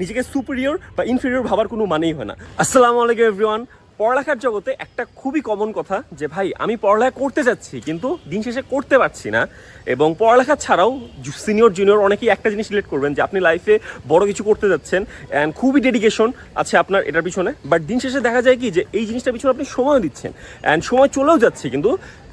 নিজেকে সুপিরিয়র বা ইনফিরিয়র ভাবার কোনো মানেই হয় না। আসসালামু আলাইকুম এভরিওয়ান পড়ালেখার জগতে একটা খুবই কমন কথা যে, ভাই, আমি পড়ালেখা করতে যাচ্ছি, কিন্তু দিন শেষে করতে পারছি না। এবং পড়ালেখা ছাড়াও সিনিয়র জুনিয়র অনেকেই একটা জিনিস রিলেট করবেন যে, আপনি লাইফে বড় কিছু করতে যাচ্ছেন অ্যান্ড খুবই ডেডিকেশন আছে আপনার এটার পিছনে। বাট দিন শেষে দেখা যায় কি যে, এই জিনিসটার পিছনে আপনি সময় দিচ্ছেন অ্যান্ড সময় চলেও যাচ্ছে, কিন্তু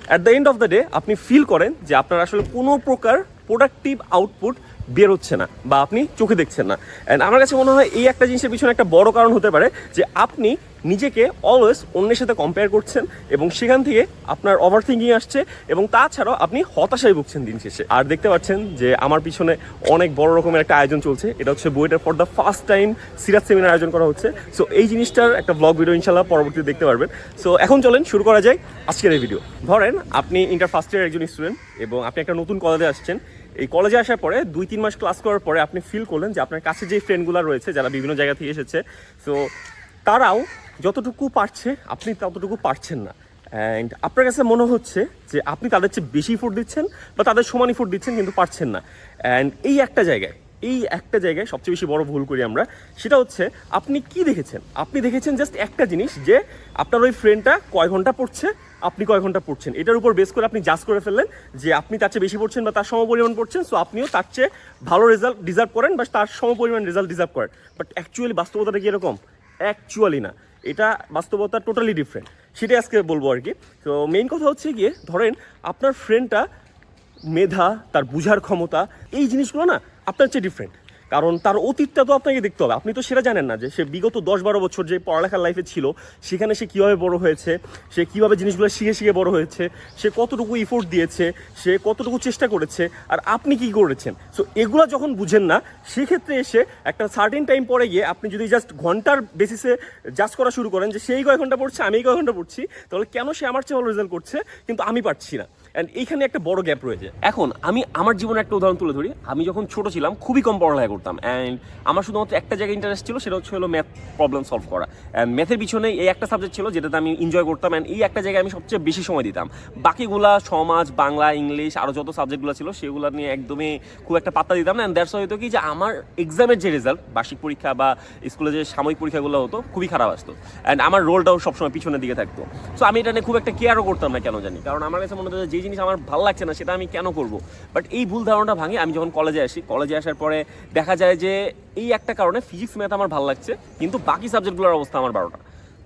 at the end of the day আপনি ফিল করেন যে, আপনার আসলে কোনো প্রকার প্রোডাক্টিভ আউটপুট বের হচ্ছে না বা আপনি চোখে দেখছেন না। অ্যান্ড আমার কাছে মনে হয় এই একটা জিনিসের পিছনে একটা বড় কারণ হতে পারে যে আপনি নিজেকে অলওয়েজ অন্যের সাথে কম্পেয়ার করছেন এবং সেখান থেকে আপনার ওভার থিঙ্কিং আসছে এবং তাছাড়াও আপনি হতাশায় ভুগছেন দিন শেষে। আর দেখতে পাচ্ছেন যে আমার পিছনে অনেক বড় রকমের একটা আয়োজন চলছে। এটা হচ্ছে বইটার for the first time Siraj seminar আয়োজন করা হচ্ছে। সো এই জিনিসটার একটা ব্লগ ভিডিও ইনশাল্লাহ পরবর্তীতে দেখতে পারবেন। সো এখন চলেন শুরু করা যায় আজকের এই ভিডিও ধরেন আপনি ইন্টার ফার্স্ট ইয়ার একজন স্টুডেন্ট এবং আপনি একটা নতুন কলেজে আসছেন। এই কলেজে আসার পরে দুই, তিন মাস ক্লাস করার পরে আপনি ফিল করলেন যে আপনার কাছে যে ফ্রেন্ডগুলো রয়েছে, যারা বিভিন্ন জায়গা থেকে এসেছে সো তারাও যতটুকু পারছে, আপনি ততটুকু পারছেন না। অ্যান্ড আপনার কাছে মনে হচ্ছে যে আপনি তাদের চেয়ে বেশি ফুট দিচ্ছেন বা তাদের সমানই ফুট দিচ্ছেন কিন্তু পারছেন না। অ্যান্ড এই একটা জায়গায়, এই একটা জায়গায় সবচেয়ে বেশি বড় ভুল করি আমরা, সেটা হচ্ছে আপনি কি দেখেছেন? আপনি দেখেছেন জাস্ট একটা জিনিস যে আপনার ওই ফ্রেন্ডটা কয় ঘণ্টা পড়ছে, আপনি কয় ঘণ্টা পড়ছেন। এটার উপর বেস করে আপনি জাজ করে ফেললেন যে আপনি তার চেয়ে বেশি পড়ছেন বা তার সমপরিমাণ পড়ছেন সো আপনিও তার চেয়ে ভালো রেজাল্ট ডিজার্ভ করেন বা তার সমপরিমাণ রেজাল্ট ডিজার্ভ করেন। বাট অ্যাকচুয়ালি বাস্তবতাটা কি এরকম? অ্যাকচুয়ালি না। এটা বাস্তবতা টোটালি ডিফারেন্ট সেটাই আজকে বলব আর কি। তো মেইন কথা হচ্ছে গিয়ে, ধরেন আপনার ফ্রেন্ডটা মেধা, তার বুঝার ক্ষমতা, এই জিনিসগুলো না আপনার চেয়ে ডিফারেন্ট কারণ তার অতীতটা তো আপনাকে দেখতে হবে। আপনি তো সেটা জানেন না যে সে বিগত দশ বারো বছর যে পড়ালেখার লাইফে ছিল, সেখানে সে কীভাবে বড় হয়েছে, সে কীভাবে জিনিসগুলো শিখে শিখে বড় হয়েছে, সে কতটুকু ইফোর্ট দিয়েছে, সে কতটুকু চেষ্টা করেছে, আর আপনি কি করেছেন? সো এগুলো যখন বুঝেন না, সেক্ষেত্রে এসে একটা সার্টেন টাইম পরে গিয়ে আপনি যদি জাস্ট ঘণ্টার বেসিসে জাজ করা শুরু করেন যে, সেই কয় ঘণ্টা পড়ছে আমি এই কয় ঘণ্টা পড়ছি তাহলে কেন সে আমার চেয়ে ভালো রেজাল্ট করছে? কিন্তু আমি পারছি না। অ্যান্ড এইখানে একটা বড় গ্যাপ রয়েছে। এখন আমি আমার জীবনে একটা উদাহরণ তুলে ধরি। আমি যখন ছোট ছিলাম, খুবই কম পড়ালেখা করতাম। অ্যান্ড আমার শুধুমাত্র একটা জায়গায় ইন্টারেস্ট ছিল, সেটা হচ্ছে হলো ম্যাথ প্রবলেম সলভ করা। অ্যান্ড ম্যাথের পিছনে এই একটা সাবজেক্ট ছিল, যেটাতে আমি এনজয় করতাম। অ্যান্ড এই একটা জায়গায় আমি সবচেয়ে বেশি সময় দিতাম। বাকিগুলা সমাজ বাংলা, ইংলিশ আরও যত সাবজেক্টগুলো ছিল, সেগুলো নিয়ে একদমই খুব একটা পাত্তা দিতাম না। অ্যান্ড দ্যাটস হয়তো কি যে আমার এক্সামের যে রেজাল্ট বার্ষিক পরীক্ষা বা স্কুলে যে সাময়িক পরীক্ষাগুলো হতো, খুবই খারাপ আসতো। অ্যান্ড আমার রোলটাও সবসময় পিছনের দিকে থাকতো। সো আমি এটা নিয়ে খুব একটা কেয়ারও করতাম না, কেন জানি? কারণ আমার কাছে মনে হতো যে জিনিস আমার ভালো লাগছে না, সেটা আমি কেন করব? বাট এই ভুল ধারণাটা ভাঙে আমি যখন কলেজে আসি কলেজে আসার পরে দেখা যায় যে এই একটা কারণে ফিজিক্স ম্যাথ আমার ভালো লাগছে, কিন্তু বাকি সাবজেক্টগুলোর অবস্থা আমার বারোটা।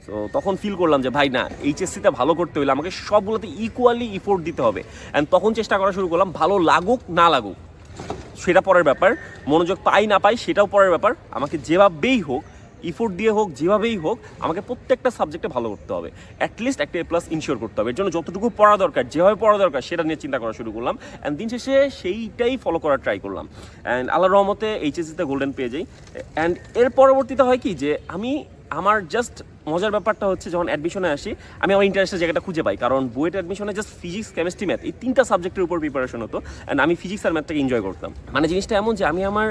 তো তখন ফিল করলাম যে, ভাই, না এইচএসসিতে ভালো করতে হলে আমাকে সবগুলোতে ইকুয়ালি ইফোর্ট দিতে হবে। অ্যান্ড তখন চেষ্টা করা শুরু করলাম, ভালো লাগুক, না লাগুক। সেটা পরের ব্যাপার, মনোযোগ পাই, না পাই, সেটাও পরের ব্যাপার। আমাকে যেভাবেই হোক ইফোর্ট দিয়ে হোক, যেভাবেই হোক, আমাকে প্রত্যেকটা সাবজেক্টে ভালো করতে হবে। অ্যাটলিস্ট একটা এ প্লাস ইনশিওর করতে হবে। এর জন্য যতটুকু পড়া দরকার, যেভাবে পড়া দরকার, সেটা নিয়ে চিন্তা করা শুরু করলাম। অ্যান্ড দিন শেষে সেইটাই ফলো করার ট্রাই করলাম। অ্যান্ড আল্লাহ রহমতে এইচএসিতে গোল্ডেন পেয়ে যাই। অ্যান্ড এর পরবর্তীতে হয় কি যে, আমি আমার জাস্ট মজার ব্যাপারটা হচ্ছে যখন অ্যাডমিশনে আসি, আমি আমার ইন্টারেস্টের জায়গাটা খুঁজে পাই। কারণ বুয়েট অ্যাডমিশনে জাস্ট ফিজিক্স কেমিস্ট্রি ম্যাথ এই তিনটা সাবজেক্টের উপর প্রিপারেশন হতো। অ্যান্ড আমি ফিজিক্স আর ম্যাথটাকে এনজয় করতাম। মানে জিনিসটা এমন যে আমি আমার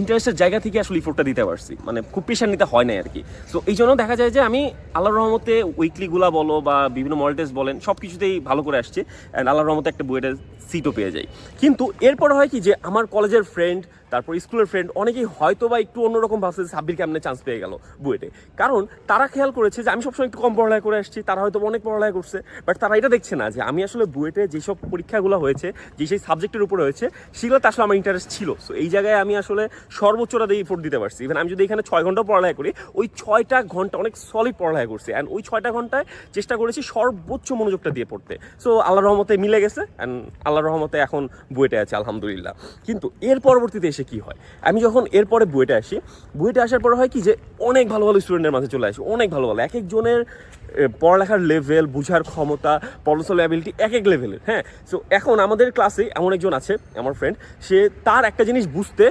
ইন্টারেস্টের জায়গা থেকে আসলে ইফোর্টটা দিতে পারছি। মানে খুব প্রেশার নিতে হয় না আর কি। সো এই জন্য দেখা যায় যে আমি আল্লাহর রহমতে উইকলিগুলা বলো বা বিভিন্ন মডেল টেস্ট বলেন সব কিছুতেই ভালো করে আসছে। অ্যান্ড আল্লাহর রহমতে একটা বুয়েটের সিটও পেয়ে যাই। কিন্তু এরপর হয় কি যে আমার কলেজের ফ্রেন্ড তারপর স্কুলের ফ্রেন্ড অনেকেই হয়তো বা একটু অন্যরকম ভাবছে যে সাব্বির কেমনে চান্স পেয়ে গেল বুয়েটে। কারণ তারা খেয়াল করেছে যে আমি সবসময় একটু কম পড়ালেখা করে আসছি, তারা হয়তো অনেক পড়ালেখা করছে বাট তারা এটা দেখছে না যে আমি আসলে বুয়েটে যেসব পরীক্ষাগুলো হয়েছে, যে সেই সাবজেক্টের উপরে হয়েছে, সেগুলোতে আসলে আমার ইন্টারেস্ট ছিল। সো এই জায়গায় আমি আসলে সর্বোচ্চটা দিয়ে ইফোর্ট দিতে পারছি। ইভেন আমি যদি এখানে ছয় ঘণ্টা পড়ালেখা করি, ওই ছয়টা ঘণ্টা অনেক সলিড পড়ালেখা করছি। অ্যান্ড ওই ছয়টা ঘন্টায় চেষ্টা করেছি সর্বোচ্চ মনোযোগটা দিয়ে পড়তে। সো আল্লাহ রহমতে মিলে গেছে অ্যান্ড আল্লাহ রহমতে এখন বুয়েটে আছে, আলহামদুলিল্লাহ। কিন্তু এর পরবর্তীতে এসে কি হয়? আমি যখন এরপরে বুয়েটে আসি, বুয়েটে আসার পরে হয় কি যে অনেক ভালো ভালো স্টুডেন্টের মাঝে চলে আসি, অনেক ভালো ভালো। এক একজনের পড়ালেখার লেভেল বুঝার ক্ষমতা পড়াশোনার অ্যাবিলিটি এক এক লেভেলের হ্যাঁ? সো এখন আমাদের ক্লাসে এমন একজন আছে, আমার ফ্রেন্ড সে তার একটা জিনিস বুঝতে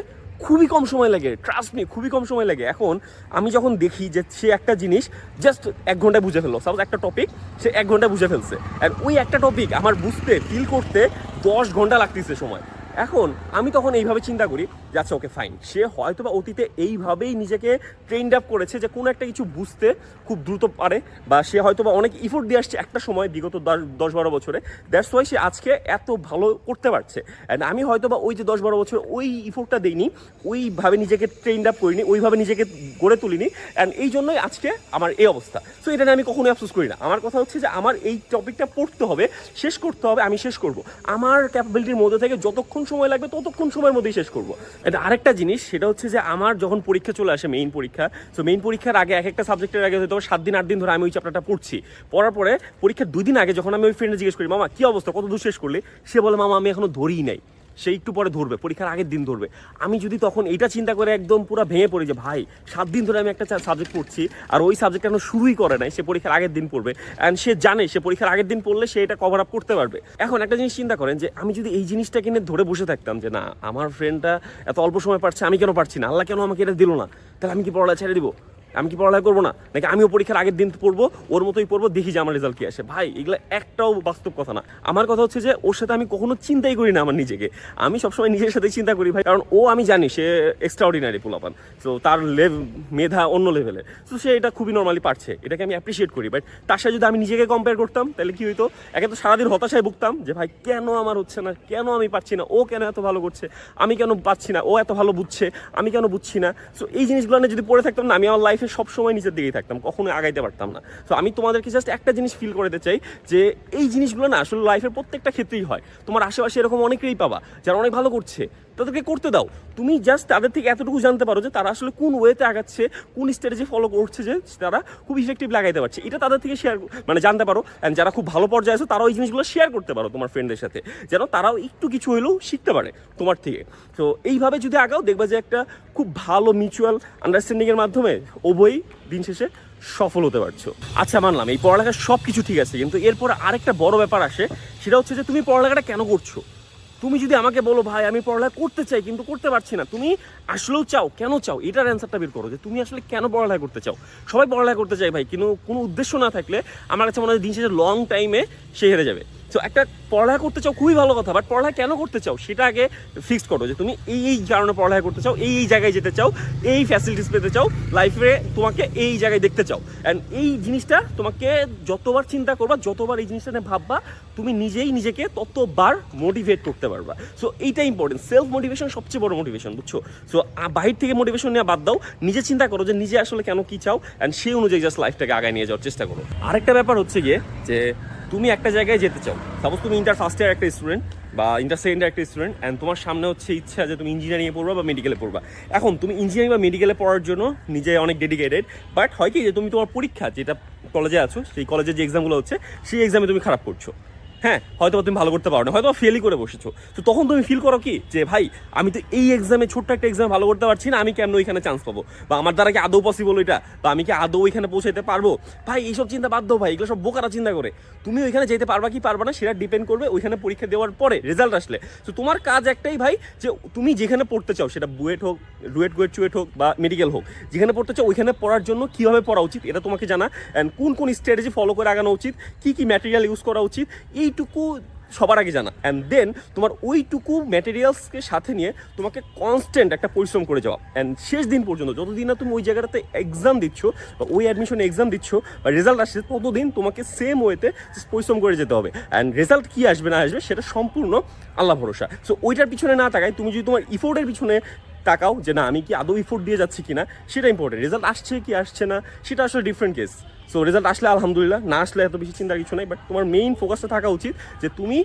খুবই কম সময় লাগে ট্রাস্ট মি খুবই কম সময় লাগে। এখন আমি যখন দেখি যে সে একটা জিনিস জাস্ট এক ঘন্টায় বুঝে ফেলল সাপোজ একটা টপিক সে এক ঘন্টায় বুঝে ফেলছে। আর ওই একটা টপিক আমার বুঝতে ফিল করতে দশ ঘণ্টা লাগতেছে সময়। এখন আমি তখন এইভাবে চিন্তা করি যে আচ্ছা ওকে ফাইন সে হয়তো বা অতীতে এইভাবেই নিজেকে ট্রেন্ড আপ করেছে যে কোনো একটা কিছু বুঝতে খুব দ্রুত পারে, বা সে হয়তো বা অনেক ইফোর্ট দিয়ে আসছে একটা সময় বিগত দশ- বারো বছরে। দ্যাটস ওয়াই সে আজকে এত ভালো করতে পারছে। অ্যান্ড আমি হয়তো বা ওই যে দশ বারো বছর ওই ইফোর্টটা দিইনি, ওইভাবে নিজেকে ট্রেন্ড আপ করিনি, ওইভাবে নিজেকে গড়ে তুলিনি। অ্যান্ড এই জন্যই আজকে আমার এই অবস্থা। সো এটা নিয়ে আমি কখনোই আফসোস করি না। আমার কথা হচ্ছে যে আমার এই টপিকটা পড়তে হবে, শেষ করতে হবে, আমি শেষ করব। আমার ক্যাপাবিলিটির মধ্যে থেকে যতক্ষণ সময় লাগবে, ততক্ষণ সময়ের মধ্যেই শেষ করব। এটা আরেকটা জিনিস, সেটা হচ্ছে যে আমার যখন পরীক্ষা চলে আসে মেইন পরীক্ষা তো মেইন পরীক্ষার আগে এক একটা সাবজেক্টের আগে হয়তো সাত দিন, আট দিন ধরে আমি ওই চ্যাপ্টারটা পড়ছি। পড়ার পরে পরীক্ষার দুই দিন আগে যখন আমি ওই ফ্রেন্ডে জিজ্ঞেস করি, মামা, কি অবস্থা? কত দূর শেষ করলে? সে বলে, মামা, আমি এখনও ধরিই নাই। সে একটু পরে ধরবে, পরীক্ষার আগের দিন ধরবে। আমি যদি তখন এটা চিন্তা করে একদম পুরো ভেঙে পড়ি যে, ভাই, সাত দিন ধরে আমি একটা সাবজেক্ট পড়ছি আর ওই সাবজেক্ট এখনও শুরুই করে নাই, সে পরীক্ষার আগের দিন পড়বে। অ্যান্ড সে জানে, সে পরীক্ষার আগের দিন পড়লে সে এটা কভার আপ করতে পারবে। এখন একটা জিনিস চিন্তা করেন যে, আমি যদি এই জিনিসটা কিনে ধরে বসে থাকতাম যে, না, আমার ফ্রেন্ডটা এত অল্প সময় পারছে, আমি কেন পারছি না? আল্লাহ কেন আমাকে এটা দিল না? তাহলে আমি কি পড়ালেখা ছেড়ে দিব? আমি কি পড়ালেখা করব না? নাকি আমিও পরীক্ষার আগের দিন পড়ব, ওর মতোই পড়ব, দেখি যে আমার রেজাল্ট কি আসে। ভাই, এগুলো একটাও বাস্তব কথা না। আমার কথা হচ্ছে যে, ওর সাথে আমি কখনো চিন্তাই করি না আমার নিজেকে। আমি সবসময় নিজের সাথে চিন্তা করি ভাই, কারণ ও আমি জানি সে এক্সট্রা অর্ডিনারি পোলাপান। তো তার লেভ মেধা অন্য লেভেলে তো সে এটা খুবই নর্মালি পারছে। এটাকে আমি অ্যাপ্রিসিয়েট করি। বাট তার সাথে যদি আমি নিজেকে কম্পেয়ার করতাম, তাহলে কি হইতো? একে তো সারাদিন হতাশায় ভুগতাম যে, ভাই, কেন আমার হচ্ছে না? কেন আমি পারছি না? ও কেন এত ভালো করছে? আমি কেন পাচ্ছি না? ও এত ভালো বুঝছে? আমি কেন বুঝছি না? সো এই জিনিসগুলো নিয়ে যদি পড়ে থাকতাম না, আমি আমার লাইফে সবসময় নিজের দিকেই থাকতাম কখনো আগাইতে পারতাম না। তো আমি তোমাদেরকে জাস্ট একটা জিনিস ফিল করতে চাই যে, এই জিনিসগুলো না আসলে লাইফের প্রত্যেকটা ক্ষেত্রেই হয়। তোমার আশেপাশে এরকম অনেকেই পাবা, যারা অনেক ভালো করছে, তাদেরকে করতে দাও। তুমি জাস্ট তাদের থেকে এতটুকু জানতে পারো যে তারা আসলে কোন ওয়েতে আগাচ্ছে, কোন স্ট্র্যাটেজি ফলো করছে যে তারা খুব ইফেক্টিভ লাগাইতে পারছে। এটা তাদের থেকে শেয়ার মানে জানতে পারো। অ্যান্ড যারা খুব ভালো পর্যায়ে আছে, তারাও ওই জিনিসগুলো শেয়ার করতে পারো তোমার ফ্রেন্ডের সাথে। যেন তারাও একটু কিছু হলেও শিখতে পারে তোমার থেকে। তো এইভাবে যদি আগাও, দেখবা যে একটা খুব ভালো মিউচুয়াল আন্ডারস্ট্যান্ডিংয়ের মাধ্যমে উভয়ই দিন শেষে সফল হতে পারছ। আচ্ছা মানলাম, এই পড়ালেখা সব কিছু ঠিক আছে, কিন্তু এরপর আরেকটা বড় ব্যাপার আসে, সেটা হচ্ছে যে তুমি পড়ালেখাটা কেন করছ? তুমি যদি আমাকে বলো, ভাই, আমি পড়ালেখা করতে চাই, কিন্তু করতে পারছি না। তুমি আসলেও চাও, কেন চাও? এটার অ্যান্সারটা বের করো, যে তুমি আসলে কেন পড়ালেখা করতে চাও? সবাই পড়ালেখা করতে চাই ভাই, কিন্তু কোনো উদ্দেশ্য না থাকলে আমার কাছে মনে হয় দিন শেষে লং টাইমে সে হেরে যাবে। তো একটা পড়ালেখা করতে চাও, খুবই ভালো কথা বাট পড়ালেখা কেন করতে চাও, সেটা আগে ফিক্সড করো যে তুমি এই এই কারণে পড়ালেখা করতে চাও, এই এই জায়গায় যেতে চাও, এই ফ্যাসিলিটিস পেতে চাও লাইফে তোমাকে এই জায়গায় দেখতে চাও। অ্যান্ড এই জিনিসটা তোমাকে যতবার চিন্তা করবা, যতবার এই জিনিসটা নিয়ে ভাববা তুমি নিজেই নিজেকে ততবার মোটিভেট করতে পারবা। সো এইটা ইম্পর্টেন্ট সেলফ মোটিভেশন সবচেয়ে বড় মোটিভেশন বুঝছ? সো বাহির থেকে মোটিভেশন নিয়ে বাদ দাও। নিজে চিন্তা করো যে নিজে আসলে কেন কি চাও অ্যান্ড সেই অনুযায়ী জাস্ট লাইফটাকে আগায় নিয়ে যাওয়ার চেষ্টা করো। আরেকটা ব্যাপার হচ্ছে গিয়ে যে, তুমি একটা জায়গায় যেতে চাও। সাপোজ তুমি ইন্টার ফার্স্ট ইয়ার একটা স্টুডেন্ট বা ইন্টার সেকেন্ড একটা স্টুডেন্ট অ্যান্ড তোমার সামনে হচ্ছে ইচ্ছা যে তুমি ইঞ্জিনিয়ারিংয়ে পড়বা বা মেডিকেলে পড়বা। এখন, তুমি ইঞ্জিনিয়ারিং বা মেডিকেলে পড়ার জন্য নিজে অনেক ডেডিকেটেড বাট হয় কি যে তুমি তোমার পরীক্ষা, যেটা কলেজে আছো, সেই কলেজের যে এক্সামগুলো হচ্ছে, সেই এক্সামে তুমি খারাপ করছ। হ্যাঁ হয়তো তুমি ভালো করতে পারো না হয়তো ফেলই করে বসেছো। তো তখন তুমি ফিল করো কি? যে ভাই, আমি তো এই এক্সামে ছোট্ট একটা এক্সামে ভালো করতে পারছি না, আমি কেমন ওইখানে চান্স পাবো? বা আমার দ্বারা কি আদৌ পসিবল এটা বা আমি কি আদৌ ওইখানে পৌঁছাতে পারব? ভাই, এইসব চিন্তা বাধ্য ভাই, এগুলো সব বোকারা চিন্তা করে। তুমি ওইখানে যেতে পারবা কি পারবা না, সেটা ডিপেন্ড করবে ওইখানে পরীক্ষা দেওয়ার পরে রেজাল্ট আসলে। তো তোমার কাজ একটাই ভাই, যে তুমি যেখানে পড়তে চাও, সেটা বুয়েট হোক, রুয়েট, গুয়েট, চুয়েট হোক বা মেডিকেল হোক, যেখানে পড়তে চাও ওইখানে পড়ার জন্য কীভাবে পড়া উচিত, এটা তোমাকে জানা। অ্যান্ড কোন কোন স্ট্র্যাটেজি ফলো করে আগানো উচিত, কী কী ম্যাটেরিয়াল ইউজ করা উচিত এইটুকু সবার আগে জানা। অ্যান্ড দেন তোমার ওইটুকু ম্যাটেরিয়ালসকে সাথে নিয়ে তোমাকে কনস্ট্যান্ট একটা পরিশ্রম করে যাওয়া। অ্যান্ড শেষ দিন পর্যন্ত, যতদিন না তুমি ওই জায়গাটাতে এক্সাম দিচ্ছ বা ওই অ্যাডমিশনে এক্সাম দিচ্ছ বা রেজাল্ট আসছে, ততদিন তোমাকে সেম ওয়েতে পরিশ্রম করে যেতে হবে। অ্যান্ড রেজাল্ট কী আসবে না আসবে, সেটা সম্পূর্ণ আল্লাহ ভরসা। সো ওইটার পিছনে না তাকায়, তুমি যদি তোমার ইফোর্টের পিছনে তাকাও যে না, আমি কি আদৌ ইফোর্ট দিয়ে যাচ্ছি কিনা, সেটা ইম্পর্টেন্ট রেজাল্ট আসছে কি আসছে না, সেটা আসলে ডিফারেন্ট কেস সো রেজাল্ট আসলে আলহামদুলিল্লাহ, না আসলে এত বেশি চিন্তার কিছু নাই বাট তোমার মেইন ফোকাসটা থাকা উচিত যে তুমি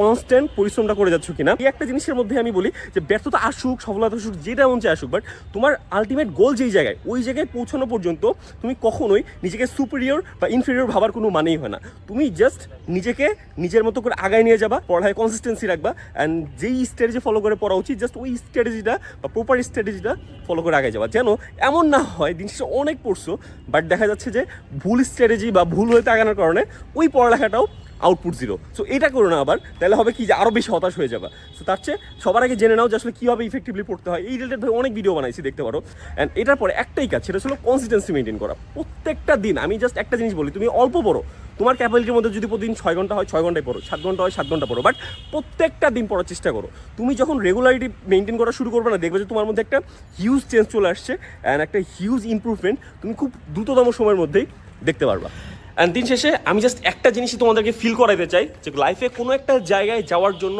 কনস্ট্যান্ট পরিশ্রমটা করে যাচ্ছ কিনা? এই একটা জিনিসের মধ্যে আমি বলি যে, ব্যর্থতা আসুক, সফলতা আসুক, যেটা চায় আসুক বাট তোমার আলটিমেট গোল যেই জায়গায়, ওই জায়গায় পৌঁছানো পর্যন্ত তুমি কখনোই নিজেকে সুপিরিয়র বা ইনফিরিয়র ভাবার কোনো মানেই হয় না। তুমি জাস্ট নিজেকে নিজের মতো করে আগায় নিয়ে যাবা, পড়ায় কনসিস্টেন্সি রাখবা অ্যান্ড যেই স্ট্র্যাটেজি ফলো করে পড়া উচিত জাস্ট ওই স্ট্র্যাটেজিটা বা প্রপার স্ট্র্যাটেজিটা ফলো করে আগে যাওয়া যেন এমন না হয়, দিন অনেক পড়ছো বাট দেখা যাচ্ছে যে ভুল স্ট্র্যাটেজি বা ভুল হয়ে আগানোর কারণে ওই পড়ালেখাটাও আউটপুট জিরো সো এটা করো না আবার, তাহলে হবে কি যে আরও বেশি হতাশ হয়ে যাবে। সো তার চেয়ে সবার আগে জেনে নাও যে আসলে কীভাবে ইফেক্টিভলি পড়তে হয়। এই রিলেটেড অনেক ভিডিও বানাইছি, দেখতে পারো। অ্যান্ড এটার পরে একটাই কাজ, সেটা ছিল কনসিস্টেন্সি মেনটেন করা। প্রত্যেকটা দিন, আমি জাস্ট একটা জিনিস বলি, তুমি অল্প পড়ো। তোমার ক্যাপাবিলিটির মধ্যে যদি প্রতিদিন ছয় ঘণ্টা হয়, ছয় ঘন্টায় পড়ো। সাত ঘণ্টা হয়, সাত ঘণ্টা পড়ো। বাট প্রত্যেকটা দিন পড়ার চেষ্টা করো। তুমি যখন রেগুলারিটি মেনটেন করা শুরু করবে না, দেখবে যে তোমার মধ্যে একটা হিউজ চেঞ্জ চলে আসছে। অ্যান্ড একটা হিউজ ইমপ্রুভমেন্ট তুমি খুব দ্রুততম সময়ের মধ্যেই দেখতে পারবা। অ্যান্ড দিন শেষে আমি জাস্ট একটা জিনিসই তোমাদেরকে ফিল করাইতে চাই, যে লাইফে কোনো একটা জায়গায় যাওয়ার জন্য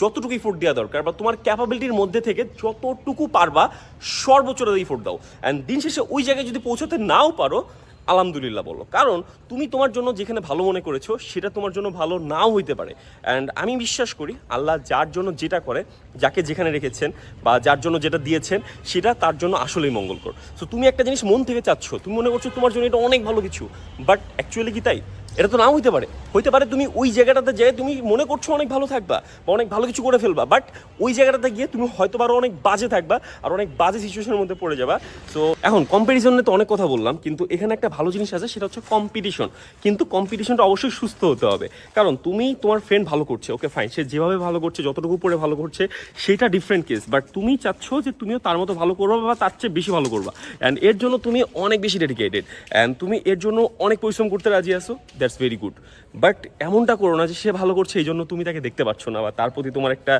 যতটুকু ইফোর্ট দেওয়া দরকার বা তোমার ক্যাপাবিলিটির মধ্যে থেকে যতটুকু পারবা, সর্বোচ্চটা ইফোর্ট দাও। অ্যান্ড দিন শেষে ওই জায়গায় যদি পৌঁছাতে নাও পারো আলহামদুলিল্লাহ বলো কারণ তুমি তোমার জন্য যেখানে ভালো মনে করেছ, সেটা তোমার জন্য ভালো নাও হইতে পারে। অ্যান্ড আমি বিশ্বাস করি, আল্লাহ যার জন্য যেটা করে, যাকে যেখানে রেখেছেন বা যার জন্য যেটা দিয়েছেন, সেটা তার জন্য আসলেই মঙ্গলকর। সো তুমি একটা জিনিস মন থেকে চাচ্ছ, তুমি মনে করছ তোমার জন্য এটা অনেক ভালো কিছু বাট অ্যাকচুয়ালি কি তাই? এটা তো নাও হইতে পারে। হইতে পারে তুমি ওই জায়গাটাতে যেয়ে তুমি মনে করছ অনেক ভালো থাকবা বা অনেক ভালো কিছু করে ফেলবা বাট ওই জায়গাটাতে গিয়ে তুমি হয়তো আরও অনেক বাজে থাকবা আর অনেক বাজে সিচুয়েশনের মধ্যে পড়ে যাবা। সো এখন কম্পিটিশনে তো অনেক কথা বললাম, কিন্তু এখানে একটা ভালো জিনিস আছে, সেটা হচ্ছে কম্পিটিশন কিন্তু কম্পিটিশনটা অবশ্যই সুস্থ হতে হবে। কারণ তুমি, তোমার ফ্রেন্ড ভালো করছে ওকে ফাইন সে যেভাবে ভালো করছে, যতটুকু পড়ে ভালো করছে, সেটা ডিফারেন্ট কেস বাট তুমি চাচ্ছ যে তুমিও তার মতো ভালো করবা বা তার চেয়ে বেশি ভালো করবা। অ্যান্ড এর জন্য তুমি অনেক বেশি ডেডিকেটেড অ্যান্ড তুমি এর জন্য অনেক পরিশ্রম করতে রাজি আছো। That's very good. বাট এমনটা করো না যে সে ভালো করছে, এই জন্য তুমি তাকে দেখতে পাচ্ছ না বা তার প্রতি তোমার একটা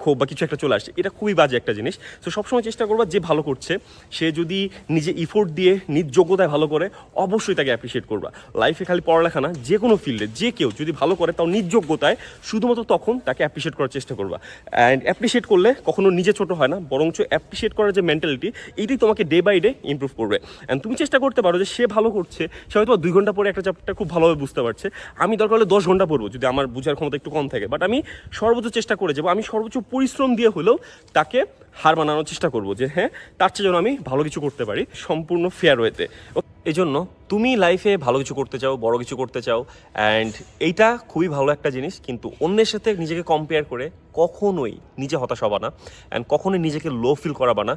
ক্ষোভ বা কিছু একটা চলে আসছে। এটা খুবই বাজে একটা জিনিস। তো সবসময় চেষ্টা করবা যে ভালো করছে, সে যদি নিজে ইফোর্ট দিয়ে নিজ যোগ্যতায় ভালো করে, অবশ্যই তাকে অ্যাপ্রিসিয়েট করবা। লাইফে খালি পড়ালেখা না, যে কোনো ফিল্ডে যে কেউ যদি ভালো করে তাও নিজ যোগ্যতায় শুধুমাত্র তখন তাকে অ্যাপ্রিসিয়েট করার চেষ্টা করবা। অ্যান্ড অ্যাপ্রিসিয়েট করলে কখনো নিজে ছোট হয় না, বরঞ্চ অ্যাপ্রিসিয়েট করার যে মেন্টালিটি এইটাই তোমাকে ডে বাই ডে ইমপ্রুভ করবে। অ্যান্ড তুমি চেষ্টা করতে পারো যে সে ভালো করছে, সে হয়তো দুই ঘণ্টা পরে একটা চ্যাপ্টার খুব ভালোভাবে বুঝতে পারছে। আমি দরকার হলে দশ ঘণ্টা পড়ব যদি আমার বুঝার ক্ষমতা একটু কম থাকে। বাট আমি সর্বোচ্চ চেষ্টা করে যাব। আমি সর্বোচ্চ পরিশ্রম দিয়ে হলেও তাকে হার বানানোর চেষ্টা করব যে হ্যাঁ তার চেয়ে যেন আমি ভালো কিছু করতে পারি সম্পূর্ণ ফেয়ার ওয়েতে এই জন্য তুমি লাইফে ভালো কিছু করতে চাও, বড় কিছু করতে চাও অ্যান্ড এইটা খুবই ভালো একটা জিনিস, কিন্তু অন্যের সাথে নিজেকে কম্পেয়ার করে কখনোই নিজে হতাশ হবা না অ্যান্ড কখনোই নিজেকে লো ফিল করাবা না,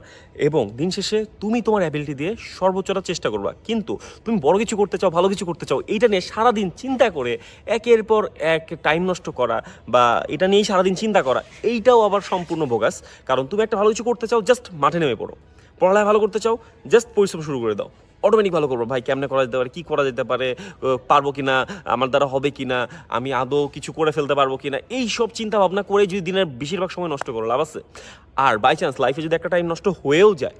এবং দিন শেষে তুমি তোমার অ্যাবিলিটি দিয়ে সর্বোচ্চটা চেষ্টা করবা। কিন্তু তুমি বড় কিছু করতে চাও, ভালো কিছু করতে চাও, এইটা নিয়ে সারাদিন চিন্তা করে একের পর এক টাইম নষ্ট করা বা এটা নিয়েই সারাদিন চিন্তা করা, এইটাও আবার সম্পূর্ণ বোগাস কারণ তুমি একটা ভালো কিছু করতে চাও জাস্ট মাঠে নেমে পড়ো। পড়ালেখা ভালো করতে চাও জাস্ট পরিশ্রম শুরু করে দাও। অটোমেটিক ভালো করব। ভাই, কেমনে করা যেতে পারে? কী করা যেতে পারে? পারব কি না আমার দ্বারা হবে কি না আমি আদৌ কিছু করে ফেলতে পারব কি না এই সব চিন্তা ভাবনা করে যদি দিনের বেশিরভাগ সময় নষ্ট করো, লাভ আছে? আর বাই চান্স লাইফে যদি একটা টাইম নষ্ট হয়েও যায়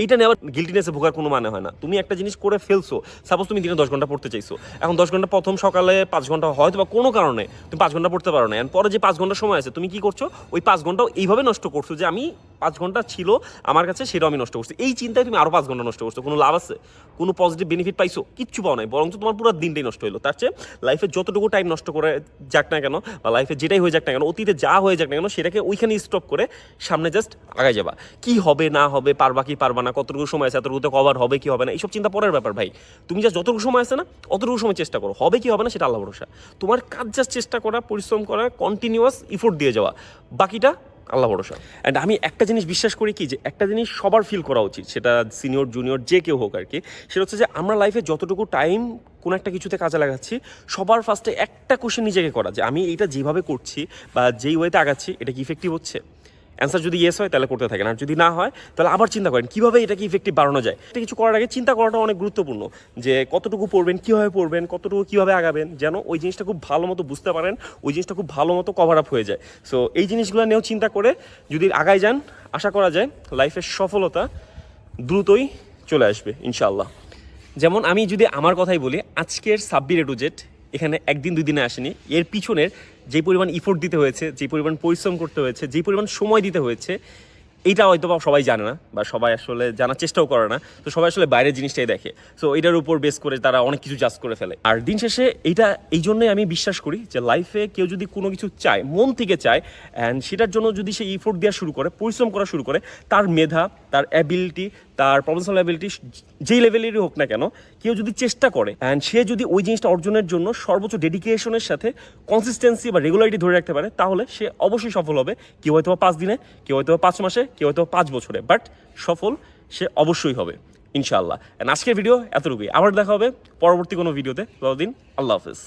এইটা নিয়ে আবার গিলটিনেসে ভোগার কোনো মানে হয় না। তুমি একটা জিনিস করে ফেলছো সাপোজ তুমি দিনে দশ ঘণ্টা পড়তে চাইছো। এখন দশ ঘণ্টা প্রথম সকালে পাঁচ ঘণ্টা হয়তো বা কোনো কারণে তুমি পাঁচ ঘণ্টা পড়তে পারো না। And পরে যে পাঁচ ঘণ্টা সময় আছে, তুমি কি করছ? ওই পাঁচ ঘন্টাও এইভাবে নষ্ট করছ যে আমি পাঁচ ঘণ্টা ছিল, আমার কাছে সেটাও আমি নষ্ট করছি। এই চিন্তায় তুমি আরও পাঁচ ঘণ্টা নষ্ট করছ। কোনো লাভ আছে? কোনো পজিটিভ বেনিফিট পাইছো? কিচ্ছু পাও নাই। বরং তোমার পুরো দিনটাই নষ্ট হলো তার চেয়ে লাইফে যতটুকু টাইম নষ্ট করে যাক না কেন, বা লাইফে যেটাই হয়ে যাক না কেন, অতীতে যা হয়ে যাক না কেন, সেটাকে ওইখানে স্টপ করে সামনে জাস্ট আগায় যাবা। কি হবে, না হবে, পারবা কি পারবা না, কতটুকু সময় আছে, এতটুকুতে কভার হবে কি হবে না, এইসব চিন্তা পরের ব্যাপার ভাই। তুমি যা যতটুকু সময় আছে না, অতটুকু সময় চেষ্টা করো, হবে কি হবে না সেটা আল্লাহ ভরসা। তোমার কাজ জাস্ট চেষ্টা করা, পরিশ্রম করা কন্টিনিউয়াস ইফোর্ট দিয়ে যাওয়া, বাকিটা আল্লাহ ভরসা। অ্যান্ড আমি একটা জিনিস বিশ্বাস করি কি, যে একটা জিনিস সবার ফিল করা উচিত, সেটা সিনিয়র জুনিয়র যে কেউ হোক আর কি, সেটা হচ্ছে যে আমরা লাইফে যতটুকু টাইম কোনো একটা কিছুতে কাজে লাগাচ্ছি, সবার ফার্স্টে একটা কোশ্চেন নিজেকে করা, যে আমি এইটা যেভাবে করছি বা যেই ওয়েতে আগাচ্ছি, এটা কি ইফেক্টিভ হচ্ছে? অ্যান্সার যদি ইয়েস হয়, তাহলে করতে থাকেন। আর যদি না হয়, তাহলে আবার চিন্তা করেন, কীভাবে এটাকে ইফেক্টিভ বাড়ানো যায়? এটা কিছু করার আগে চিন্তা করাটা অনেক গুরুত্বপূর্ণ, যে কতটুকু পড়বেন, কীভাবে পড়বেন, কতটুকু কীভাবে আগাবেন, যেন ওই জিনিসটা খুব ভালো মতো বুঝতে পারেন, ওই জিনিসটা খুব ভালো মতো কভার আপ হয়ে যায়। সো এই জিনিসগুলো নিয়েও চিন্তা করে যদি আগায় যান, আশা করা যায় লাইফের সফলতা দ্রুতই চলে আসবে, ইনশাআল্লাহ। যেমন আমি যদি আমার কথাই বলি, আজকের সাব্বির এডুজেট এখানে একদিন, দুই দিনে আসেনি। এর পিছনের যে পরিমাণ ইফোর্ট দিতে হয়েছে, যে পরিমাণ পরিশ্রম করতে হয়েছে, যে পরিমাণ সময় দিতে হয়েছে এইটা হয়তো বা সবাই জানে না, বা সবাই আসলে জানার চেষ্টাও করে না। তো সবাই আসলে বাইরের জিনিসটাই দেখে। সো এটার উপর বেস করে তারা অনেক কিছু জাজ করে ফেলে। আর দিন শেষে এইটা, এই জন্যই আমি বিশ্বাস করি যে লাইফে কেউ যদি কোনো কিছু চায়, মন থেকে চায় অ্যান্ড সেটার জন্য যদি সে ইফোর্ট দেওয়া শুরু করে, পরিশ্রম করা শুরু করে, তার মেধা, তার অ্যাবিলিটি তার প্রফেশনাল অ্যাবিলিটি যেই লেভেলেরই হোক না কেন, কেউ যদি চেষ্টা করে অ্যান্ড সে যদি ওই জিনিসটা অর্জনের জন্য সর্বোচ্চ ডেডিকেশনের সাথে কনসিস্টেন্সি বা রেগুলারিটি ধরে রাখতে পারে, তাহলে সে অবশ্যই সফল হবে। কেউ হয়তো পাঁচ দিনে, কেউ হয়তো পাঁচ মাসে কেউ হয়তো পাঁচ বছরে বাট সফল সে অবশ্যই হবে, ইনশাআল্লাহ। আজকের ভিডিও এতটুকুই। আবার দেখা হবে পরবর্তী কোনো ভিডিওতে ততদিন আল্লাহ হাফেজ।